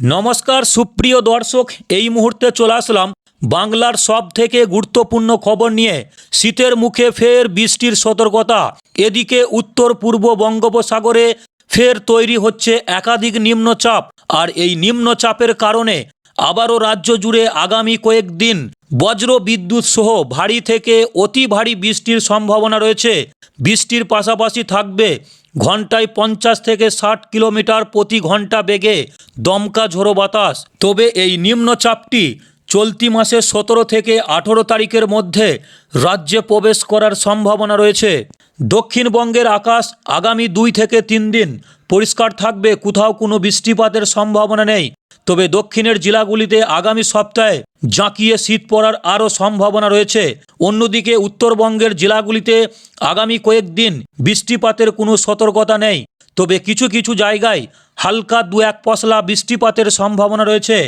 নমস্কার, সুপ্রিয় দর্শক, এই মুহূর্তে চলে আসলাম বাংলার সব থেকে গুরুত্বপূর্ণ খবর নিয়ে শীতের মুখে ফের বৃষ্টির সতর্কতা। এদিকে উত্তর পূর্ব বঙ্গোপসাগরে ফের তৈরি হচ্ছে একাধিক নিম্নচাপ, আর এই নিম্নচাপের কারণে আবারও রাজ্য জুড়ে আগামী কয়েকদিন বজ্র বিদ্যুৎ সহ ভারী থেকে অতি ভারী বৃষ্টির সম্ভাবনা রয়েছে। বৃষ্টির পাশাপাশি থাকবে ঘন্টায় পঞ্চাশ থেকে ষাট কিলোমিটার প্রতি ঘণ্টা বেগে দমকা ঝোড়ো বাতাস। তবে এই নিম্নচাপটি চলতি মাসের সতেরো থেকে আঠেরো তারিখের মধ্যে রাজ্যে প্রবেশ করার সম্ভাবনা রয়েছে। দক্ষিণবঙ্গের আকাশ আগামী দুই থেকে তিন দিন পরিষ্কার থাকবে, কোথাও কোনো বৃষ্টিপাতের সম্ভাবনা নেই। তবে দক্ষিণের জেলাগুলিতে আগামী সপ্তাহে জাঁকিয়ে শীত পড়ার আরও সম্ভাবনা রয়েছে। অন্যদিকে উত্তরবঙ্গের জেলাগুলিতে আগামী কয়েকদিন বৃষ্টিপাতের কোনো সতর্কতা নেই। তবে কিছু কিছু জায়গায় হালকা দু এক পশলা বৃষ্টিপাতের সম্ভাবনা রয়েছে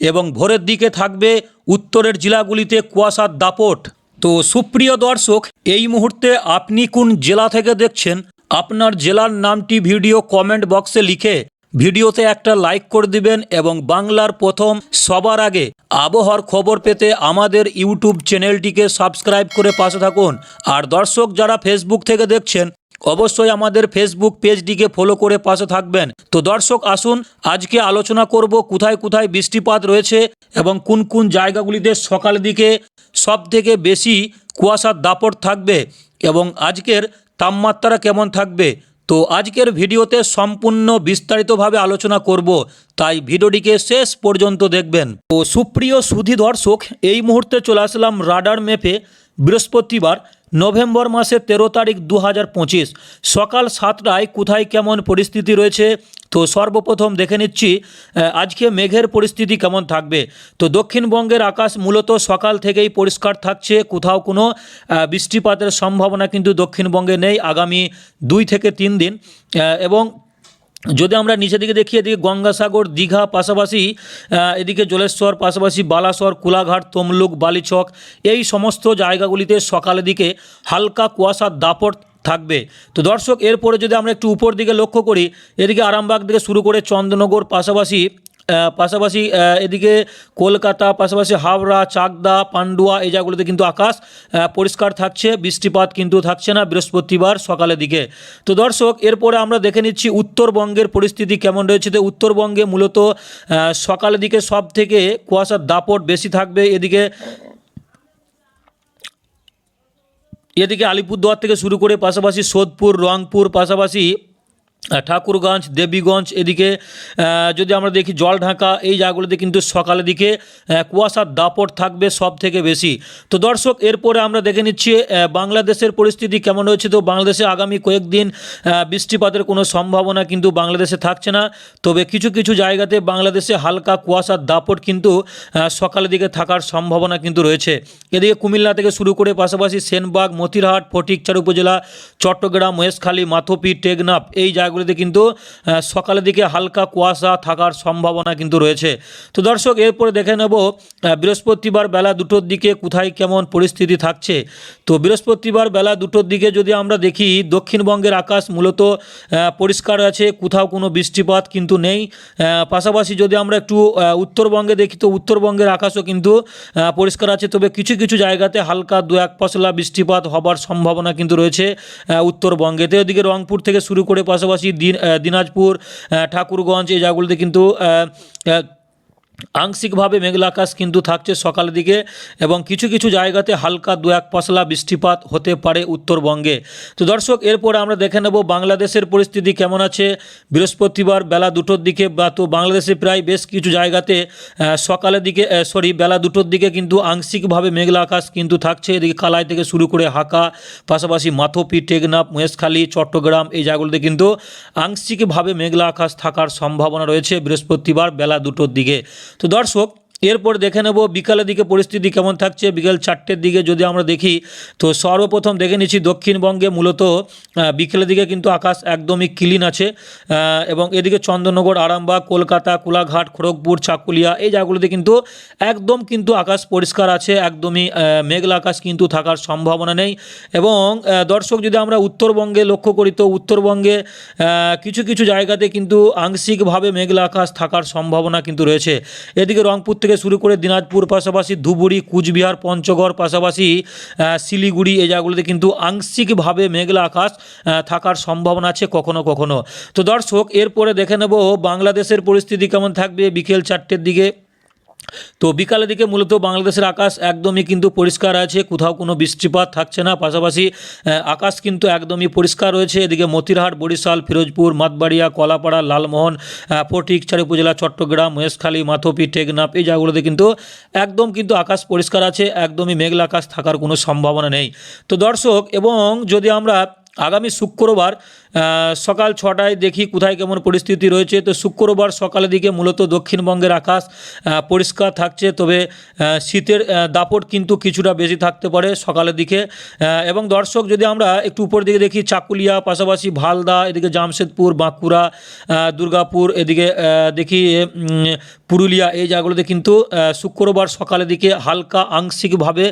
এবং ভোরের দিকে থাকবে উত্তরের জেলাগুলিতে কুয়াশার দাপট। তো সুপ্রিয় দর্শক, এই মুহূর্তে আপনি কোন জেলা থেকে দেখছেন? আপনার জেলার নামটি ভিডিও কমেন্ট বক্সে লিখে ভিডিওতে একটা লাইক করে দিবেন এবং বাংলার প্রথম সবার আগে আবহাওয়ার খবর পেতে আমাদের ইউটিউব চ্যানেলটিকে সাবস্ক্রাইব করে পাশে থাকুন। আর দর্শক যারা ফেসবুক থেকে দেখছেন, অবশ্যই আমাদের ফেসবুক পেজটিকে ফলো করে পাশে থাকবেন। তো দর্শক, আসুন, আজকে আলোচনা করব কোথায় কোথায় বৃষ্টিপাত রয়েছে এবং কোন কোন জায়গাগুলিতে সকাল দিকে সব থেকে বেশি কুয়াশার দাপট থাকবে এবং আজকের তাপমাত্রা কেমন থাকবে? তো আজকের ভিডিওতে সম্পূর্ণ বিস্তারিতভাবে আলোচনা করব, তাই ভিডিওটিকে শেষ পর্যন্ত দেখবেন। ও সুপ্রিয় সুধী দর্শক, এই মুহূর্তে চলে আসলাম রাডার ম্যাপে বৃহস্পতিবার। নভেম্বর মাসে তেরো তারিখ দু হাজার পঁচিশ। সকাল সাতটায় কোথায় কেমন পরিস্থিতি রয়েছে? তো সর্বপ্রথম দেখে নিচ্ছি আজকে মেঘের পরিস্থিতি কেমন থাকবে? তো দক্ষিণবঙ্গের আকাশ মূলত সকাল থেকেই পরিষ্কার থাকছে, কোথাও কোনো বৃষ্টিপাতের সম্ভাবনা কিন্তু দক্ষিণবঙ্গে নেই আগামী দুই থেকে তিন দিন। এবং যদি আমরা নিচের দিকে দেখি, এদিকে গঙ্গাসাগর, দীঘা, পাশাপাশি এদিকে জলেশ্বর, পাশাপাশি বালাসর, কুলাঘাট, তমলুক, বালিচক, এই সমস্ত জায়গাগুলিতে সকালের দিকে হালকা কুয়াশার দাপট থাকবে। তো দর্শক, এরপরে যদি আমরা একটু উপর দিকে লক্ষ্য করি, এদিকে আরামবাগ থেকে শুরু করে চন্দ্রনগর, পাশাপাশি পাশাপাশি এদিকে কলকাতা, পাশাপাশি হাওড়া, চাকদা, পান্ডুয়া, এই জায়গাগুলোতে কিন্তু আকাশ পরিষ্কার থাকছে, বৃষ্টিপাত কিন্তু থাকছে না বৃহস্পতিবার সকালের দিকে। তো দর্শক, এরপরে আমরা দেখে নিচ্ছি উত্তরবঙ্গের পরিস্থিতি কেমন রয়েছে। তো উত্তরবঙ্গে মূলত সকালের দিকে সব থেকে কুয়াশার দাপট বেশি থাকবে, এদিকে এদিকে আলিপুরদুয়ার থেকে শুরু করে পাশাপাশি সোদপুর, রংপুর, পাশাপাশি ঠাকুরগঞ্জ, দেবীগঞ্জ, এদিকে যদি আমরা দেখি জল ঢাকা এই জায়গাগুলোতে কিন্তু সকালের দিকে কুয়াশার দাপট থাকবে সব থেকে বেশি। তো দর্শক, এরপরে আমরা দেখে নিচ্ছি বাংলাদেশের পরিস্থিতি কেমন রয়েছে। তো বাংলাদেশে আগামী কয়েকদিন বৃষ্টিপাতের কোনো সম্ভাবনা কিন্তু বাংলাদেশে থাকছে না। তবে কিছু কিছু জায়গাতে বাংলাদেশে হালকা কুয়াশার দাপট কিন্তু সকালের দিকে থাকার সম্ভাবনা কিন্তু রয়েছে। এদিকে কুমিল্লা থেকে শুরু করে পাশাপাশি সেনবাগ, মতিরহাট ফটিকচার উপজেলা, চট্টগ্রাম, মহেশখালী, মাথপি, টেকনাফ, এই জায়গাগুলিতে কিন্তু সকালের দিকে হালকা কুয়াশা থাকার সম্ভাবনা কিন্তু রয়েছে। তো দর্শক, এরপরে দেখে নেব বৃহস্পতিবার বেলা দুটোর দিকে কোথায় কেমন পরিস্থিতি থাকছে। তো বৃহস্পতিবার বেলা দুটোর দিকে যদি আমরা দেখি, দক্ষিণবঙ্গের আকাশ মূলত পরিষ্কার আছে, কোথাও কোনো বৃষ্টিপাত কিন্তু নেই। পাশাপাশি যদি আমরা একটু উত্তরবঙ্গে দেখি, তো উত্তরবঙ্গের আকাশও কিন্তু পরিষ্কার আছে। তবে কিছু কিছু জায়গাতে হালকা দু এক পশলা বৃষ্টিপাত হবার সম্ভাবনা কিন্তু রয়েছে উত্তরবঙ্গেতে ওদিকে রংপুর থেকে শুরু করে পাশাপাশি দিনাজপুর আহ, ঠাকুরগঞ্জ এই জায়গাগুলিতে কিন্তু আংশিকভাবে মেঘলা আকাশ কিন্তু থাকছে সকালের দিকে এবং কিছু কিছু জায়গাতে হালকা দু এক পশলা বৃষ্টিপাত হতে পারে উত্তরবঙ্গে। তো দর্শক, এরপর আমরা দেখে নেব বাংলাদেশের পরিস্থিতি কেমন আছে। বৃহস্পতিবার বেলা দুটোর দিকে বা তো বাংলাদেশে প্রায় বেশ কিছু জায়গাতে সকালের দিকে সরি, বেলা দুটোর দিকে কিন্তু আংশিকভাবে মেঘলা আকাশ কিন্তু থাকছে। এদিকে কালাই থেকে শুরু করে হাকা, পাশাপাশি মাথপি, টেকনাফ মহেশখালী চট্টগ্রাম এই জায়গাগুলোতে কিন্তু আংশিকভাবে মেঘলা আকাশ থাকার সম্ভাবনা রয়েছে বৃহস্পতিবার বেলা দুটোর দিকে। তো দর্শক এরপর দেখে নেব বিকালের দিকে পরিস্থিতি কেমন থাকছে। বিকেল চারটের দিকে যদি আমরা দেখি, তো সর্বপ্রথম দেখে নিচ্ছি দক্ষিণবঙ্গে মূলত বিকেলের দিকে কিন্তু আকাশ একদমই ক্লিন আছে এবং এদিকে চন্দননগর আরামবাগ, কলকাতা, কোলাঘাট, খড়গপুর, চাকুলিয়া, এই জায়গাগুলোতে কিন্তু একদম কিন্তু আকাশ পরিষ্কার আছে, একদমই মেঘলা আকাশ কিন্তু থাকার সম্ভাবনা নেই, এবং দর্শক যদি আমরা উত্তরবঙ্গে লক্ষ্য করি, তো উত্তরবঙ্গে কিছু কিছু জায়গাতে কিন্তু আংশিকভাবে মেঘলা আকাশ থাকার সম্ভাবনা কিন্তু রয়েছে। এদিকে রংপুর থেকে শুরু করে দিনাজপুর পাশাপাশি ধুবুরি কুচবিহার, পঞ্চগড় পাশাপাশি শিলিগুড়ি, এই জায়গাগুলোতে কিন্তু আংশিকভাবে মেঘলা আকাশ থাকার সম্ভাবনা আছে কখনো কখনো। তো দর্শক, এরপরে দেখে নেব বাংলাদেশের পরিস্থিতি কেমন থাকবে বিকেল চারটের দিকে। তো বিকালের দিকে মূলত বাংলাদেশের আকাশ একদমই কিন্তু পরিষ্কার আছে, কোথাও কোনো বৃষ্টিপাত থাকছে না। পাশাপাশি আকাশ কিন্তু একদমই পরিষ্কার রয়েছে। এদিকে মতিরহাট, বরিশাল, ফিরোজপুর, মাতবাড়িয়া, কলাপাড়া, লালমোহন ফটিকছড়ি উপজেলা চট্টগ্রাম মহেশখালী মাথপি, টেকনাফ এই জায়গাগুলোতে কিন্তু একদম কিন্তু আকাশ পরিষ্কার আছে, একদমই মেঘলা আকাশ থাকার কোনো সম্ভাবনা নেই। তো দর্শক, এবং যদি আমরা আগামী শুক্রবার সকাল ছটায় দেখি কোথায় কেমন পরিস্থিতি রয়েছে। তো শুক্রবার সকালের দিকে মূলত দক্ষিণবঙ্গের আকাশ পরিষ্কার থাকছে। তবে শীতের দাপট কিন্তু কিছুটা বেশি থাকতে পারে সকালের দিকে। এবং দর্শক যদি আমরা একটু উপর দিকে দেখি, চাকুলিয়া, পাশাপাশি ভালদা, এদিকে জামশেদপুর, বাঁকুড়া দুর্গাপুর, এদিকে দেখি পুরুলিয়া, এই জায়গাগুলোতে কিন্তু শুক্রবার সকালের দিকে হালকা আংশিকভাবে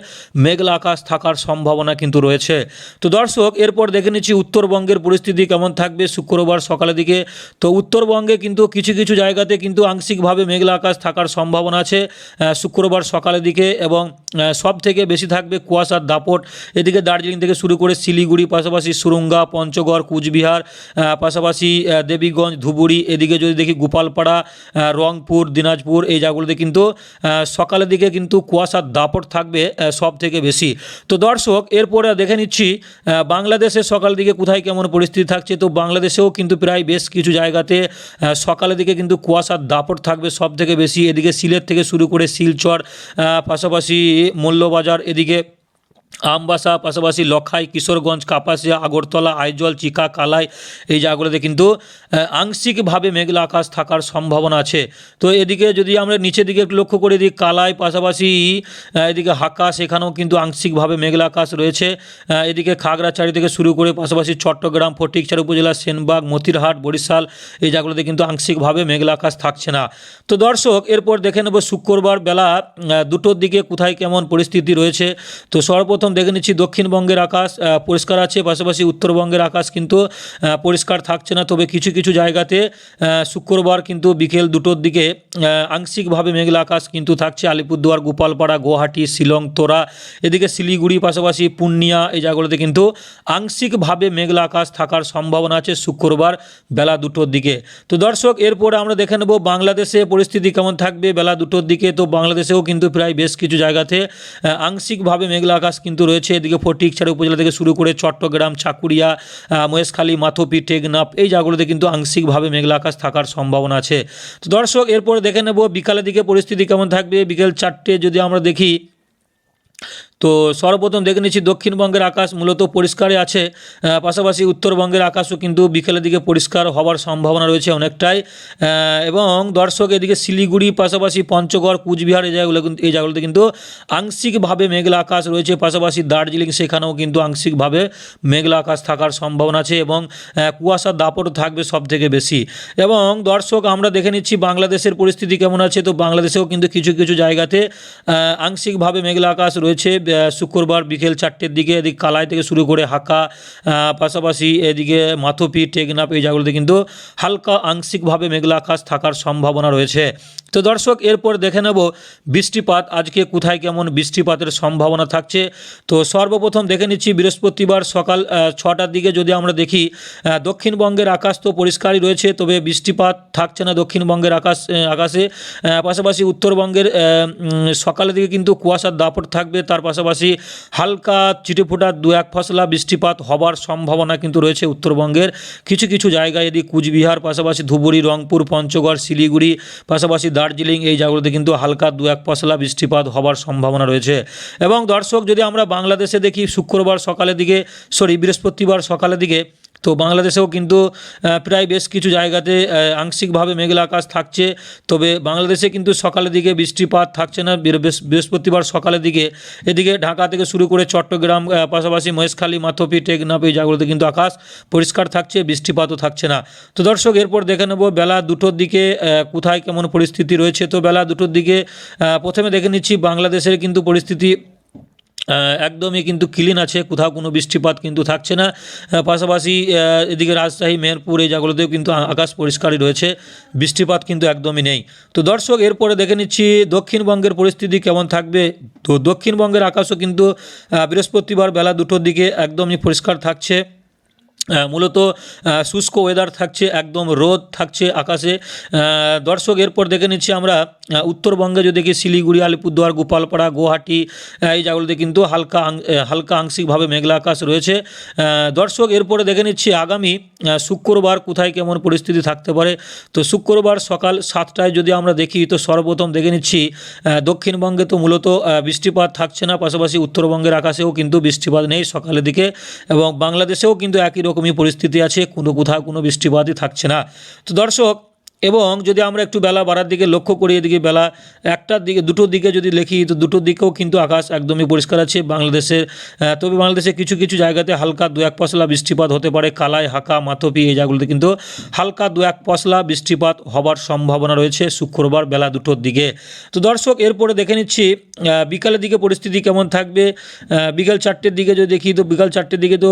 মেঘলা আকাশ থাকার সম্ভাবনা কিন্তু রয়েছে। তো দর্শক, এরপর দেখে নিচ্ছি উত্তরবঙ্গের পরিস্থিতি কেমন থাকবে? শুক্রবার সকালের দিকে। তো উত্তরবঙ্গে কিন্তু কিছু কিছু জায়গাতে কিন্তু আংশিকভাবে মেঘলা আকাশ থাকার সম্ভাবনা আছে। শুক্রবার সকালের দিকে এবং সব থেকে বেশি থাকবে কুয়াশার দাপট। এদিকে দার্জিলিং থেকে শুরু করে শিলিগুড়ি, পাশাপাশি সুরঙ্গা, পঞ্চগড়, কুচবিহার পাশাপাশি দেবীগঞ্জ, ধুবুরি, এদিকে যদি দেখি গোপালপাড়া রংপুর, দিনাজপুর, এই জায়গাগুলোতে কিন্তু সকালের দিকে কিন্তু কুয়াশার দাপট থাকবে সব থেকে বেশি। তো দর্শক, এরপরে দেখে নিচ্ছি বাংলাদেশের সকাল দিকে কোথায় কেমন পরিস্থিতি থাকছে তো বাংলাদেশেও কিন্তু প্রায় বেশ কিছু জায়গাতে সকালের দিকে কিন্তু কুয়াশার দাপট থাকবে সব থেকে বেশি। এদিকে সিলেট থেকে শুরু করে শিলচর পাশাপাশি মূল্যবাজার এদিকে আমবাসা, পাশাপাশি লখাই, কিশোরগঞ্জ, কাপাসিয়া, আগরতলা, আইজল, চিকা, কালাই এই জায়গাগুলোতে কিন্তু আংশিকভাবে মেঘলা আকাশ থাকার সম্ভাবনা আছে। তো এদিকে যদি আমরা নিচের দিকে লক্ষ্য করে দিই, কালাই, পাশাপাশি এদিকে হাকা সেখানেও কিন্তু আংশিকভাবে মেঘলা আকাশ রয়েছে। এদিকে খাগড়াছড়ি থেকে শুরু করে, পাশাপাশি চট্টগ্রাম, ফটিকছড়ি উপজেলা সেনবাগ, মতিরহাট, বরিশাল এই জায়গাগুলোতে কিন্তু আংশিকভাবে মেঘলা আকাশ থাকছে না। তো দর্শক, এরপর দেখে নেব শুক্রবার বেলা দুটোর দিকে কোথায় কেমন পরিস্থিতি রয়েছে। তো সর্বপ্রথম দেখে নিচ্ছি দক্ষিণবঙ্গের আকাশ পরিষ্কার আছে, পাশাপাশি উত্তরবঙ্গের আকাশ কিন্তু পরিষ্কার থাকছে না। তবে কিছু কিছু জায়গাতে শুক্রবার কিন্তু বিকেল দুটোর দিকে আংশিকভাবে মেঘলা আকাশ কিন্তু থাকছে। আলিপুরদুয়ার, গোপালপাড়া, গুয়াহাটি, শিলং, তোরা, এদিকে শিলিগুড়ি, পাশাপাশি পূর্ণিয়া, এই জায়গাগুলোতে কিন্তু আংশিকভাবে মেঘলা আকাশ থাকার সম্ভাবনা আছে শুক্রবার বেলা দুটোর দিকে। তো দর্শক, এরপরে আমরা দেখে নেব বাংলাদেশে পরিস্থিতি কেমন থাকবে বেলা দুটোর দিকে। তো বাংলাদেশেও কিন্তু প্রায় বেশ কিছু জায়গাতে আংশিকভাবে মেঘলা আকাশ রয়েছে। এদিকে ফটিকছড়ি উপজেলা থেকে শুরু করে চট্টগ্রাম, চাকুরিয়া মহেশখালী, মাথোপি, টেকনাফ, এই জায়গাগুলোতে কিন্তু আংশিকভাবে মেঘলা আকাশ থাকার সম্ভাবনা আছে। তো দর্শক, এরপরে দেখে নেব বিকালের দিকে পরিস্থিতি কেমন থাকবে। বিকেল চারটে যদি আমরা দেখি তো সর্বপ্রথম দেখে নিচ্ছি দক্ষিণবঙ্গের আকাশ মূলত পরিষ্কারই আছে পাশাপাশি উত্তরবঙ্গের আকাশও কিন্তু বিকেলের দিকে পরিষ্কার হওয়ার সম্ভাবনা রয়েছে অনেকটাই এবং দর্শক এদিকে শিলিগুড়ি, পাশাপাশি পঞ্চগড়, কুচবিহার এই জায়গাগুলো কিন্তু এই জায়গাগুলোতে কিন্তু আংশিকভাবে মেঘলা আকাশ রয়েছে, পাশাপাশি দার্জিলিং সেখানেও কিন্তু আংশিকভাবে মেঘলা আকাশ থাকার সম্ভাবনা আছে এবং কুয়াশার দাপটও থাকবে সব থেকে বেশি। এবং দর্শক আমরা দেখে নিচ্ছি বাংলাদেশের পরিস্থিতি কেমন আছে, তো বাংলাদেশেও কিন্তু কিছু কিছু জায়গাতে আংশিকভাবে মেঘলা আকাশ রয়েছে শুক্রবার বিকেল চারটের দিকে এদিকে কালাই থেকে শুরু করে হাঁকা পাশাপাশি এদিকে মাথোপি টেকনাপ এই জায়গাগুলোতে কিন্তু হালকা আংশিকভাবে মেঘলা আকাশ থাকার সম্ভাবনা রয়েছে। তো দর্শক, এরপর দেখে নেব বৃষ্টিপাত। আজকে কোথায় কেমন বৃষ্টিপাতের সম্ভাবনা থাকছে? তো সর্বপ্রথম দেখে নিচ্ছি, বৃহস্পতিবার সকাল ছটার দিকে যদি আমরা দেখি দক্ষিণবঙ্গের আকাশ তো পরিষ্কারই রয়েছে, তবে বৃষ্টিপাত থাকছে না দক্ষিণবঙ্গের আকাশ আকাশে। পাশাপাশি উত্তরবঙ্গের সকালের দিকে কিন্তু কুয়াশার দাপট থাকবে, তার পাশাপাশি হালকা চিটেফোঁটা দু এক ফসলা বৃষ্টিপাত হবার সম্ভাবনা কিন্তু রয়েছে উত্তরবঙ্গের। কিছু কিছু জায়গায় এদিকে কুচবিহার, পাশাপাশি ধুবুরি, রংপুর, পঞ্চগড়, শিলিগুড়ি, পাশাপাশি দার্জিলিং এই জায়গাগুলোতে কিন্তু হালকা দু এক পশলা বৃষ্টিপাত হবার সম্ভাবনা রয়েছে। এবং দর্শক, যদি আমরা বাংলাদেশে দেখি, শুক্রবার সকালের দিকে সরি বৃহস্পতিবার সকালের দিকে তো বাংলাদেশেও কিন্তু প্রায় বেশ কিছু জায়গাতে আংশিকভাবে মেঘলা আকাশ থাকছে। তবে বাংলাদেশে কিন্তু সকালের দিকে বৃষ্টিপাত থাকছে না। বৃহস্পতিবার সকালের দিকে এদিকে ঢাকা থেকে শুরু করে চট্টগ্রাম পাশাপাশি মহেশখালী, মাথপি, টেকনাফ এই জায়গাগুলোতে কিন্তু আকাশ পরিষ্কার থাকছে, বৃষ্টিপাতও থাকছে না। তো দর্শক, এরপর দেখে নেব বেলা দুটোর দিকে কোথায় কেমন পরিস্থিতি রয়েছে। তো বেলা দুটোর দিকে প্রথমে দেখে নিচ্ছি বাংলাদেশের কিন্তু পরিস্থিতি একদমই কিন্তু ক্লিন আছে, কোথাও কোনো বৃষ্টিপাত কিন্তু থাকছে না। পাশাপাশি এদিকে রাজশাহী, মেহেরপুর এই জায়গাগুলোতেও কিন্তু আকাশ পরিষ্কারই রয়েছে, বৃষ্টিপাত কিন্তু একদমই নেই। তো দর্শক, এরপরে দেখে নিচ্ছি দক্ষিণবঙ্গের পরিস্থিতি কেমন থাকবে। তো দক্ষিণবঙ্গের আকাশও কিন্তু বৃহস্পতিবার বেলা দুটোর দিকে একদমই পরিষ্কার থাকছে। মূলত শুষ্ক ওয়েদার থাকছে, একদম রোদ থাকছে আকাশে। দর্শক, এরপর দেখে নিচ্ছি আমরা উত্তরবঙ্গে যদি দেখি, শিলিগুড়ি, আলিপুরদুয়ার, গোপালপাড়া, গুয়াহাটি এই জায়গাগুলোতে কিন্তু হালকা হালকা আংশিকভাবে মেঘলা আকাশ রয়েছে। দর্শক, এরপরে দেখে নিচ্ছি আগামী শুক্রবার কোথায় কেমন পরিস্থিতি থাকতে পারে। তো শুক্রবার সকাল সাতটায় যদি আমরা দেখি, তো সর্বপ্রথম দেখে নিচ্ছি দক্ষিণবঙ্গে তো মূলত বৃষ্টিপাত থাকছে না, পাশাপাশি উত্তরবঙ্গের আকাশেও কিন্তু বৃষ্টিপাত নেই সকালের দিকে এবং বাংলাদেশেও কিন্তু একই রকমই পরিস্থিতি আছে কোনো কোথাও কোনো বৃষ্টিপাতই থাকছে না। তো দর্শক এবং যদি আমরা একটু বেলা বাড়ার দিকে লক্ষ্য করি, এদিকে বেলা একটার দিকে, দুটোর দিকে যদি লিখি তো দুটোর দিকেও কিন্তু আকাশ একদমই পরিষ্কার আছে। বাংলাদেশের তবে বাংলাদেশে কিছু কিছু জায়গাতে হালকা দু এক পশলা বৃষ্টিপাত হতে পারে। কালাই, হাকা, মাথপি এই জায়গাগুলোতে কিন্তু হালকা দু এক পশলা বৃষ্টিপাত হবার সম্ভাবনা রয়েছে শুক্রবার বেলা দুটোর দিকে। তো দর্শক, এরপরে দেখে নিচ্ছি বিকালের দিকে পরিস্থিতি কেমন থাকবে। বিকাল চারটের দিকে যদি দেখি, তো বিকাল চারটের দিকে তো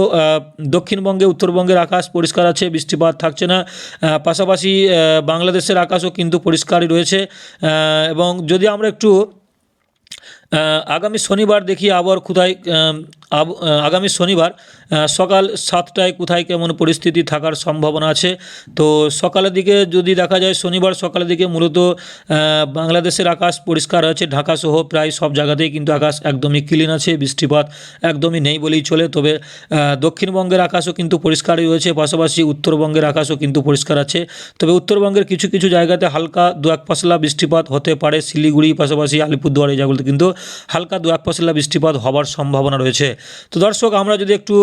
দক্ষিণবঙ্গে, উত্তরবঙ্গের আকাশ পরিষ্কার আছে, বৃষ্টিপাত থাকছে না। পাশাপাশি বাংলাদেশের আকাশও কিন্তু পরিষ্কারই রয়েছে এবং যদি আমরা একটু আগামী শনিবার দেখি আবার কোথায় আগামী শনিবার সকাল সাতটায় কোথায় কেমন পরিস্থিতি থাকার সম্ভাবনা আছে? তো সকালের দিকে যদি দেখা যায়, শনিবার সকালের দিকে মূলত বাংলাদেশের আকাশ পরিষ্কার আছে, ঢাকা সহ প্রায় সব জায়গাতেই কিন্তু আকাশ একদমই ক্লিন আছে, বৃষ্টিপাত একদমই নেই বলেই চলে। তবে দক্ষিণবঙ্গের আকাশও কিন্তু পরিষ্কারই রয়েছে পাশাপাশি উত্তরবঙ্গের আকাশও কিন্তু পরিষ্কার আছে। তবে উত্তরবঙ্গের কিছু কিছু জায়গাতে হালকা দু এক পশলা বৃষ্টিপাত হতে পারে, শিলিগুড়ি, পাশাপাশি আলিপুরদুয়ার, এই জায়গাগুলোতে কিন্তু হালকা দু এক পশলা বৃষ্টিপাত হবার সম্ভাবনা রয়েছে। তো দর্শক, আমরা যদি একটু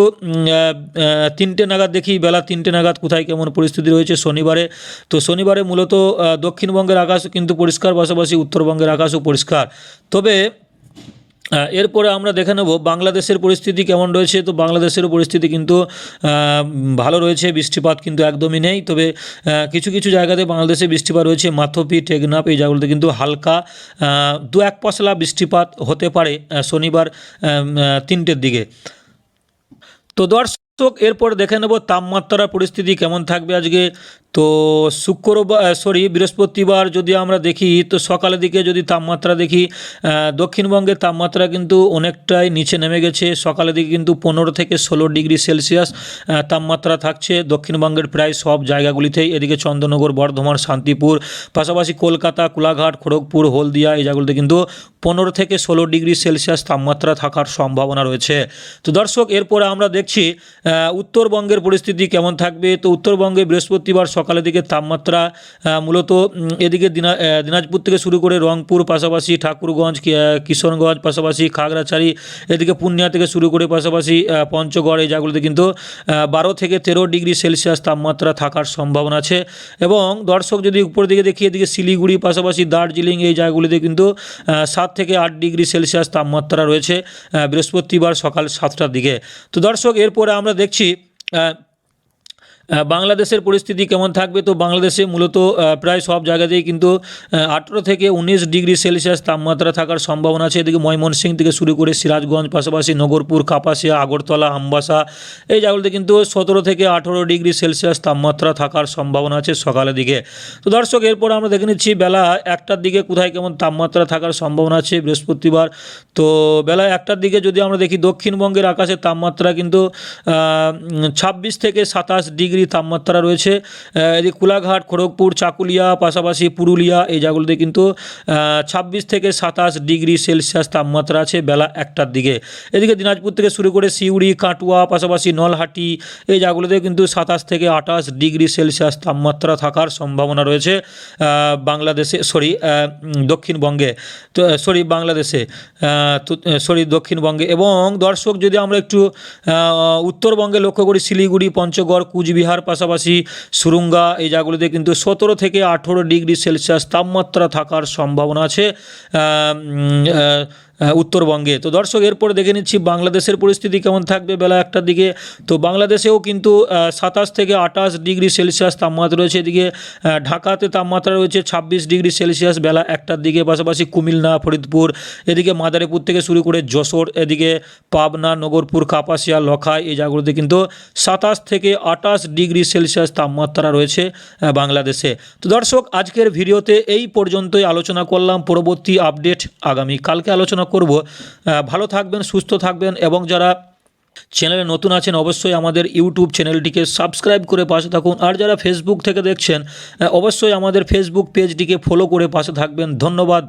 তিনটে নাগাদ দেখি, বেলা তিনটে নাগাদ কোথায় কেমন পরিস্থিতি রয়েছে শনিবারে। তো শনিবারে মূলত দক্ষিণবঙ্গের আকাশ কিন্তু পরিষ্কার, পাশাপাশি উত্তরবঙ্গের আকাশও পরিষ্কার। তবে এরপরে আমরা দেখে নেব বাংলাদেশের পরিস্থিতি কেমন রয়েছে। তো বাংলাদেশের পরিস্থিতি কিন্তু ভালো রয়েছে, বৃষ্টিপাত কিন্তু একদমই নেই। তবে কিছু কিছু জায়গাতে বাংলাদেশে বৃষ্টিপাত রয়েছে। মাথপি, টেকনাফ এই জায়গাগুলোতে কিন্তু হালকা দু এক পশলা বৃষ্টিপাত হতে পারে শনিবার তিনটের দিকে। তো দর্শক, এরপর দেখে নেব তাপমাত্রার পরিস্থিতি কেমন থাকবে আজকে। তো শুক্রবার সরি বৃহস্পতিবার যদি আমরা দেখি, তো সকালের দিকে যদি তাপমাত্রা দেখি দক্ষিণবঙ্গের তাপমাত্রা কিন্তু অনেকটাই নিচে নেমে গেছে। সকালের দিকে কিন্তু পনেরো থেকে ষোলো ডিগ্রি সেলসিয়াস তাপমাত্রা থাকছে। দক্ষিণবঙ্গের প্রায় সব জায়গাগুলিতেই, এদিকে চন্দ্রনগর, বর্ধমান, শান্তিপুর, পাশাপাশি কলকাতা, কোলাঘাট, খড়গপুর, হলদিয়া, এই জায়গাগুলিতে কিন্তু পনেরো থেকে ষোলো ডিগ্রি সেলসিয়াস তাপমাত্রা থাকার সম্ভাবনা রয়েছে। তো দর্শক, এরপরে আমরা দেখছি উত্তরবঙ্গের পরিস্থিতি কেমন থাকবে? তো উত্তরবঙ্গে বৃহস্পতিবার সকালের দিকে তাপমাত্রা মূলত এদিকে দিনা দিনাজপুর থেকে শুরু করে রংপুর পাশাপাশি ঠাকুরগঞ্জ কি- আহ, কিশোরগঞ্জ পাশাপাশি খাগড়াছড়ি এদিকে পূর্ণিয়া থেকে শুরু করে পাশাপাশি পঞ্চগড় এই জায়গাগুলোতে কিন্তু বারো থেকে তেরো ডিগ্রি সেলসিয়াস তাপমাত্রা থাকার সম্ভাবনা আছে। এবং দর্শক যদি উপর দিকে দেখি এদিকে শিলিগুড়ি পাশাপাশি দার্জিলিং এই জায়গাগুলিতে কিন্তু সাত থেকে আট ডিগ্রি সেলসিয়াস তাপমাত্রা রয়েছে বৃহস্পতিবার সকাল সাতটার দিকে। তো দর্শক এরপরে আমরা দেখছি বাংলাদেশের পরিস্থিতি কেমন থাকবে? তো বাংলাদেশে মূলত প্রায় সব জায়গাতেই কিন্তু আঠেরো থেকে উনিশ ডিগ্রি সেলসিয়াস তাপমাত্রা থাকার সম্ভাবনা আছে। এদিকে ময়মনসিংহ থেকে শুরু করে সিরাজগঞ্জ, পাশাপাশি নগরপুর, কাপাসিয়া, আগরতলা, আমবাসা, এই জায়গাগুলোতে কিন্তু সতেরো থেকে আঠেরো ডিগ্রি সেলসিয়াস তাপমাত্রা থাকার সম্ভাবনা আছে সকালের দিকে। তো দর্শক, এরপর আমরা দেখে নিচ্ছি বেলা একটার দিকে কোথায় কেমন তাপমাত্রা থাকার সম্ভাবনা আছে বৃহস্পতিবার। তো বেলা একটার দিকে যদি আমরা দেখি, দক্ষিণবঙ্গের আকাশের তাপমাত্রা কিন্তু ছাব্বিশ থেকে সাতাশ ডিগ্রি ডিগ্রি তাপমাত্রা রয়েছে। এদিকে কোলাঘাট, খড়গপুর, চাকুলিয়া, পাশাপাশি পুরুলিয়া, এই জায়গাগুলোতে কিন্তু ছাব্বিশ থেকে সাতাশ ডিগ্রি সেলসিয়াস তাপমাত্রা আছে বেলা একটার দিকে। এদিকে দিনাজপুর থেকে শুরু করে সিউড়ি, কাটুয়া, পাশাপাশি নলহাটি, এই জায়গাগুলোতে কিন্তু সাতাশ থেকে আঠাশ ডিগ্রি সেলসিয়াস তাপমাত্রা থাকার সম্ভাবনা রয়েছে বাংলাদেশে, সরি দক্ষিণবঙ্গে, তো সরি, বাংলাদেশে সরি, দক্ষিণবঙ্গে। এবং দর্শক, যদি আমরা একটু উত্তরবঙ্গে লক্ষ্য করি, শিলিগুড়ি, পঞ্চগড়, কুচবিহার পাশাপাশি সুরুঙ্গা এই জায়গাগুলিতে কিন্তু সতেরো থেকে আঠেরো ডিগ্রি সেলসিয়াস তাপমাত্রা থাকার সম্ভাবনা আছে। উত্তরবঙ্গে। তো দর্শক, এরপরে দেখে নিচ্ছি বাংলাদেশের পরিস্থিতি কেমন থাকবে বেলা একটার দিকে। তো বাংলাদেশেও কিন্তু সাতাশ থেকে আঠাশ ডিগ্রি সেলসিয়াস তাপমাত্রা রয়েছে। এদিকে ঢাকাতে তাপমাত্রা রয়েছে ছাব্বিশ ডিগ্রি সেলসিয়াস বেলা একটার দিকে। পাশাপাশি কুমিল্লা, ফরিদপুর, এদিকে মাদারীপুর থেকে শুরু করে যশোর, এদিকে পাবনা, নগরপুর, কাপাসিয়া, লখাই এই জায়গাগুলোতে কিন্তু সাতাশ থেকে আঠাশ ডিগ্রি সেলসিয়াস তাপমাত্রা রয়েছে বাংলাদেশে। তো দর্শক, আজকের ভিডিওতে এই পর্যন্তই। আলোচনা করলাম। পরবর্তী আপডেট আগামী। কালকে আলোচনা করব। ভালো থাকবেন, সুস্থ থাকবেন এবং যারা চ্যানেলে নতুন আছেন অবশ্যই আমাদের ইউটিউব চ্যানেলটিকে সাবস্ক্রাইব করে পাশে থাকুন। আর যারা ফেসবুক থেকে দেখছেন অবশ্যই আমাদের ফেসবুক পেজটিকে ফলো করে পাশে থাকবেন। ধন্যবাদ।